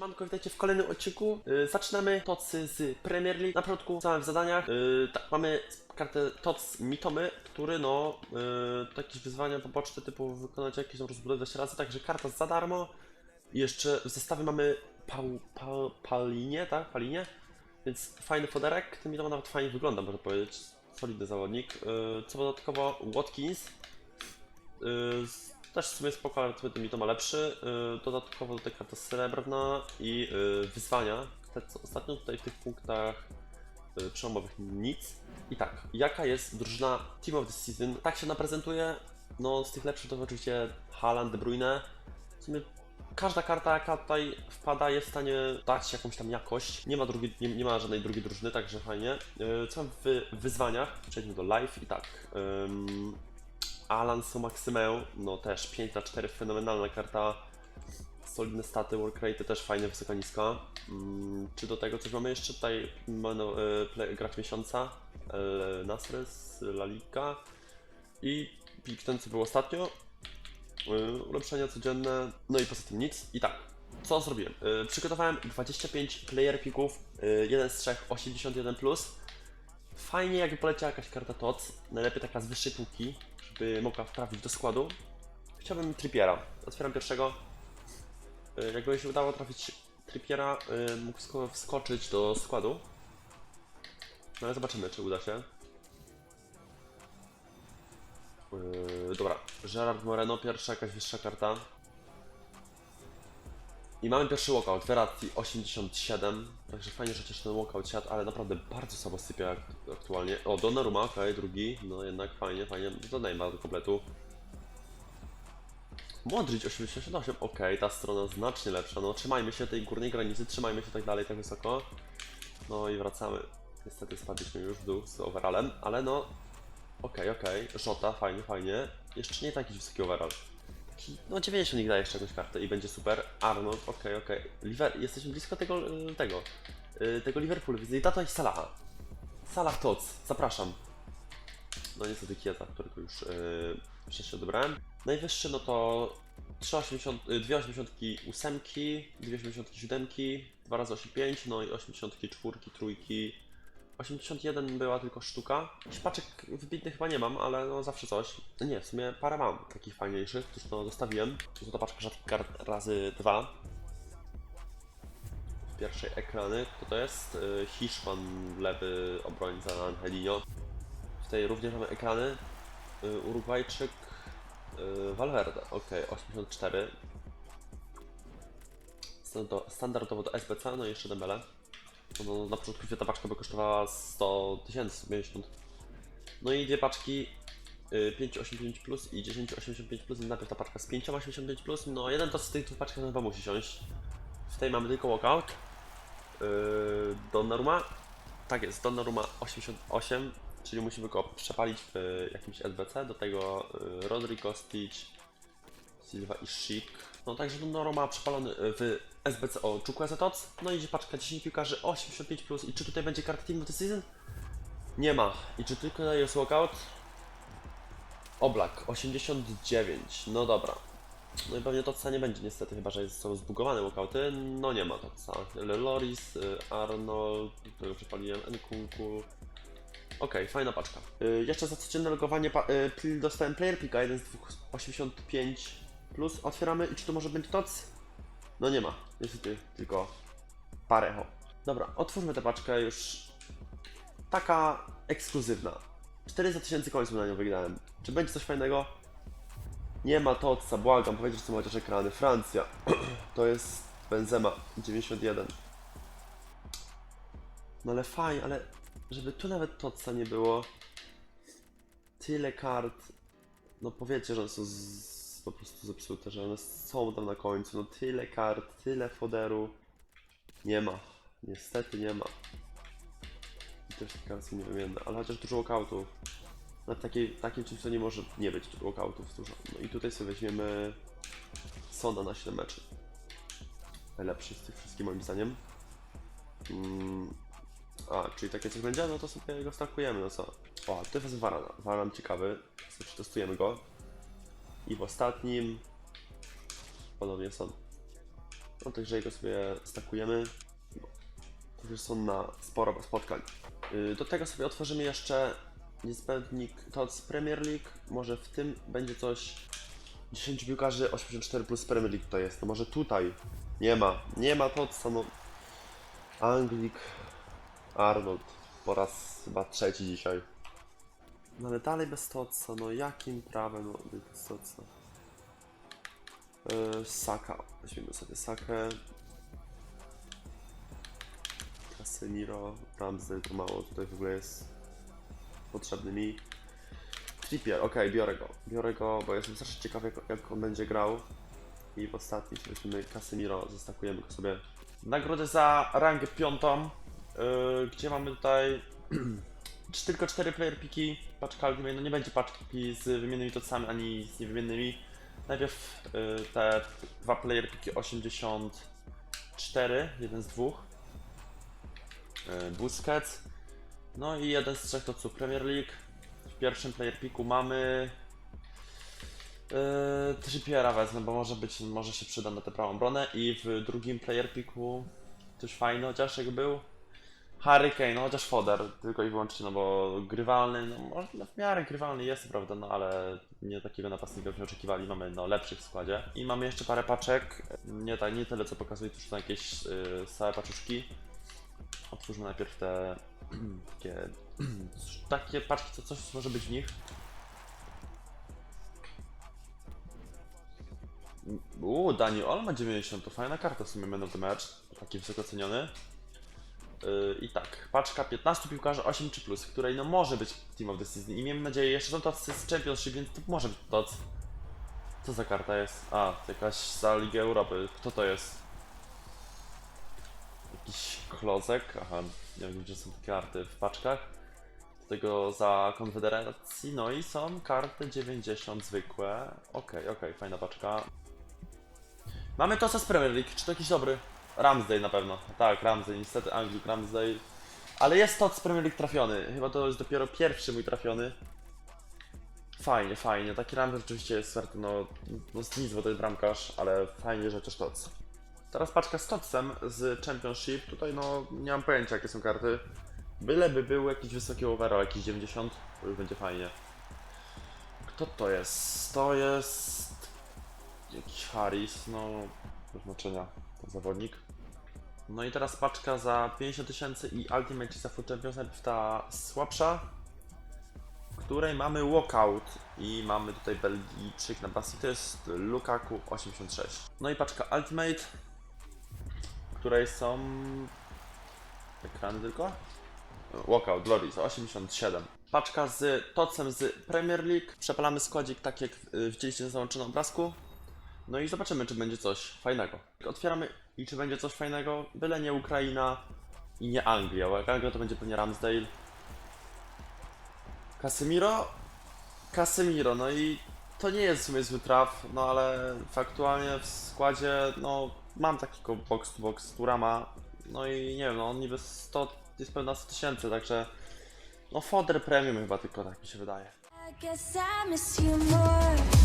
Siemanko, witajcie w kolejnym odcinku. Yy, zaczynamy TOCy z Premier League. Na początku samym w zadaniach. Yy, tak, mamy kartę TOC Mitomy, który no, yy, to jakieś wyzwania poboczne typu wykonać jakieś tam rozbudowy 20 razy, także karta za darmo. I jeszcze w zestawie mamy pał, pał, Palinie, tak? Palinie. Więc fajny foderek, ten Mitoma nawet fajnie wygląda, można powiedzieć. Solidny zawodnik. Yy, co dodatkowo Watkins. Yy, też w sumie spoko, ale to mi to ma lepszy. Yy, dodatkowo tutaj karta srebrna i yy, wyzwania. Te, co ostatnio tutaj w tych punktach yy, przełomowych nic. I tak, jaka jest drużyna Team of the Season? Tak się ona prezentuje. No z tych lepszych to oczywiście Haaland, De Bruyne. W sumie każda karta jaka tutaj wpada jest w stanie dać jakąś tam jakość. Nie ma, drugiej, nie, nie ma żadnej drugiej drużyny, także fajnie. Co w wyzwaniach? Przejdźmy do live i tak. Alonso Maximeu, no też 5 na 4, fenomenalna karta. Solidne staty, work rate też fajne, wysoka niska. Mm, czy do tego coś mamy jeszcze? Tutaj mano, e, play, miesiąca, El Nasr z La Liga. I pik ten, co był ostatnio. E, ulepszenia codzienne, no i poza tym nic. I tak, co zrobiłem? E, przygotowałem 25 player pików, e, jeden z trzech 81+. Plus. Fajnie jakby poleciała jakaś karta TOC, najlepiej taka z wyższej półki, żeby mogła wtrafić do składu. Chciałbym Trippiera. Otwieram pierwszego. Y, Jakby się udało trafić Trippiera, y, mógł sko- wskoczyć do składu. No ale zobaczymy, czy uda się. Yy, dobra, Gerard Moreno, pierwsza jakaś wyższa karta. I mamy pierwszy walkout, Verratti 87, także fajnie, że chociaż ten walkout siadł, ale naprawdę bardzo słabo sypia aktualnie. O, Donnarumma, okej, drugi, no jednak fajnie, fajnie, do Neymar do kompletu. Modric 88, okej, ta strona znacznie lepsza, no trzymajmy się tej górnej granicy, trzymajmy się tak dalej, tak wysoko. No i wracamy. Niestety spadliśmy już w dół z overallem, ale no, okej, okej, Żota, fajnie, fajnie. Jeszcze nie taki wysoki overall. No 90 daje jeszcze jakąś kartę i będzie super. Arnold, okej, okej. Liver, jesteśmy blisko tego, y, tego, y, tego Liverpoolu, więc i tato i Salaha. Salah Tots, zapraszam. No niestety Kieta, który tu już yy, wcześniej odebrałem. Najwyższy no to 3,80, y, 2,88, 2,87, 2 razy 85, no i 84, trójki. 81 była tylko sztuka. Szpaczek wybitnych chyba nie mam, ale no zawsze coś. Nie, w sumie parę mam takich fajniejszych, których to zostawiłem. To ta paczka rzadkich kart razy dwa. W pierwszej ekrany, kto to jest? Y, Hiszpan, lewy obrońca Angelino. W tej również mamy ekrany. Y, Urugwajczyk, y, Valverde, ok, 84. Standardo- Standardowo do SBC, no i jeszcze Dembele. No, na początku ta paczka by kosztowała 100 tysięcy, 50. No i dwie paczki y, 5,85 plus i 10,85 plus. Najpierw ta paczka z 5,85 plus. No jeden to z tych dwóch paczek chyba musi siąść. W tej mamy tylko walkout. Yy, Donnarumma. Tak jest, Donnarumma 88, czyli musimy go przepalić w y, jakimś SBC. Do tego y, Rodri, Kostic, Silva i Schick. No także Donnarumma przepalony w SBC o Chukwueze Tots. No i paczka 10 piłkarzy 85+. Plus. I czy tutaj będzie karta Team of the Season? Nie ma. I czy tylko jest walkout? Oblak 89. No dobra. No i pewnie Totsa nie będzie niestety, chyba że są zbugowane walkouty. No nie ma Totsa. Loris, y, Arnold, którego przepaliłem, Nkunku. Okej, fajna paczka. Y, jeszcze za codzienne logowanie y, pl- dostałem player picka, jeden z dwóch 85 plus. Otwieramy i czy to może być TOC? No nie ma, niestety tylko parecho. Dobra, otwórzmy tę paczkę już. Taka ekskluzywna. 400 tysięcy końców na nią wygrałem. Czy będzie coś fajnego? Nie ma Totsa, błagam, powiedzcie, że są chociaż ekrany. Francja. to jest Benzema, 91. No ale fajnie, ale żeby tu nawet Totsa nie było. Tyle kart. No powiedzcie, że są z, po prostu zepsute, że one są tam na końcu. No tyle kart, tyle foderu. Nie ma. Niestety nie ma. I też te karty są niewymienne, ale chociaż dużo walkoutów. Na takiej, takim czymś to nie może nie być walkoutów dużo. No i tutaj sobie weźmiemy Sona na 7 meczy. Najlepszy z tych wszystkich moim zdaniem. Mm. A, czyli takie coś będzie? No to sobie go stakujemy, no co? O, to jest Varana. Varan ciekawy. Sobie przetestujemy go. I w ostatnim... Ponownie Son. No także jego sobie stakujemy. To już są na sporo spotkań. Yy, Do tego sobie otworzymy jeszcze niezbędnik TOTS Premier League. Może w tym będzie coś 10 piłkarzy 84 plus Premier League to jest. No może tutaj nie ma. Nie ma TOTSa, no. Anglik, Arnold. Po raz chyba trzeci dzisiaj. No ale dalej bez TOTSa, no jakim prawem no, bez TOTSa? Yy, Saka. Weźmiemy sobie Sakę. Casemiro, Ramsey to mało tutaj w ogóle jest potrzebny mi. Trippier, okej, biorę go. Biorę go, bo jestem strasznie ciekaw jak, jak on będzie grał. I w ostatnim weźmiemy Casemiro, zostakujemy go sobie. Nagrodę za rangę piątą, yy, gdzie mamy tutaj czy tylko cztery player piki, paczka Ultimate, no nie będzie paczki z wymiennymi tocami ani z niewymiennymi. Najpierw yy, te dwa player piki 84, jeden z dwóch. Yy, Busquets. No i jeden z trzech to co Premier League. W pierwszym player piku mamy yy, Trippiera wezmę, bo może być, może się przyda na tę prawą obronę i w drugim player piku coś fajne, chociaż jak był Harry Kane, no chociaż foder, tylko i wyłącznie, no bo grywalny, no może no, w miarę grywalny jest, prawda, no ale nie takiego napastnika byśmy oczekiwali, mamy no lepszych w składzie. I mamy jeszcze parę paczek, nie tak, nie tyle co pokazuje, to są jakieś yy, stałe paczuszki. Otwórzmy najpierw te takie, takie paczki, co coś może być w nich. Uuu, Daniel Ol ma 90, to fajna karta w sumie of the Match, taki wysoko ceniony. Yy, I tak, paczka 15 piłkarzy 8 czy plus, w której no może być Team of the Season i miejmy nadzieję, jeszcze są tacy z Championship, więc to może być TOC. Co za karta jest? A, to jakaś za Ligę Europy. Kto to jest? Jakiś klozek? Aha, nie wiem gdzie są te karty w paczkach. Do tego za Konfederacji, no i są karty 90 zwykłe. Okej, okej, fajna paczka. Mamy to z Premier League, czy to jakiś dobry? Ramsdale na pewno. Tak, Ramsdale, niestety Anglik Ramsdale. Ale jest to z Premier League trafiony. Chyba to jest dopiero pierwszy mój trafiony. Fajnie, fajnie. Taki Ramsdale rzeczywiście jest swart, no, no nic, bo to jest bramkarz, ale fajnie, że też Tots. Teraz paczka z Totsem z Championship. Tutaj no, nie mam pojęcia jakie są karty. Byleby był jakiś wysoki overall, jakiś 90, to już będzie fajnie. Kto to jest? To jest... Jakiś Harris, no... Znaczenia, zawodnik. No i teraz paczka za 50 tysięcy i Ultimate za Foot Champions, najpierw ta słabsza, w której mamy walkout i mamy tutaj Belgijczyk na basie, to jest Lukaku 86. No i paczka Ultimate, w której są ekrany tylko? Walkout, Loris 87. Paczka z Tocem z Premier League. Przepalamy składzik tak jak widzieliście na załączonym obrazku. No i zobaczymy, czy będzie coś fajnego. Otwieramy i czy będzie coś fajnego. Byle nie Ukraina i nie Anglia, bo jak Anglia to będzie pewnie Ramsdale. Casemiro? Casemiro, no i to nie jest w sumie zły traf, no ale faktualnie w składzie, no mam takiego box to box Turama, no i nie wiem, no on niby 100, jest pełna 100 tysięcy, także no foder premium chyba tylko tak mi się wydaje. I guess I miss you more